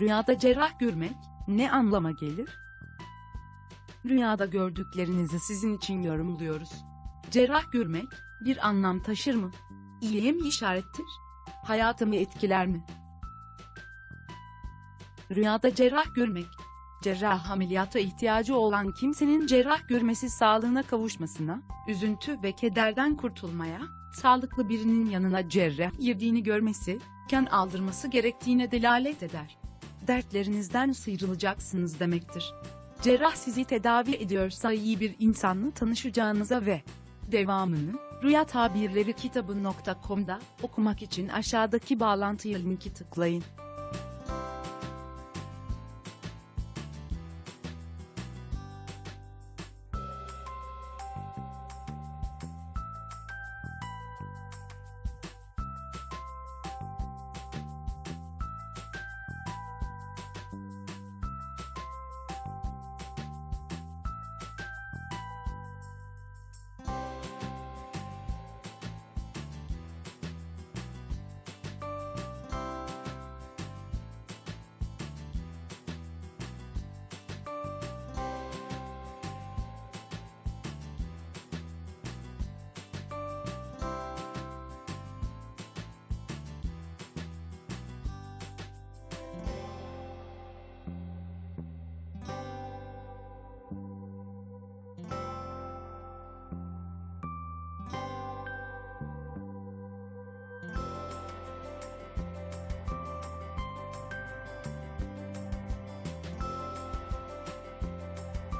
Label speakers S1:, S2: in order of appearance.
S1: Rüyada cerrah görmek ne anlama gelir? Rüyada gördüklerinizi sizin için yorumluyoruz. Cerrah görmek bir anlam taşır mı? İyiye mi işarettir? Hayatımı etkiler mi? Rüyada cerrah görmek cerrah ameliyata ihtiyacı olan kimsenin cerrah görmesi sağlığına kavuşmasına, üzüntü ve kederden kurtulmaya, sağlıklı birinin yanına cerrah girdiğini görmesi, kan aldırması gerektiğine delalet eder. Dertlerinizden sıyrılacaksınız demektir. Cerrah sizi tedavi ediyorsa iyi bir insanla tanışacağınıza ve devamını Rüya Tabirleri kitabı.com'da okumak için aşağıdaki bağlantıya linki tıklayın.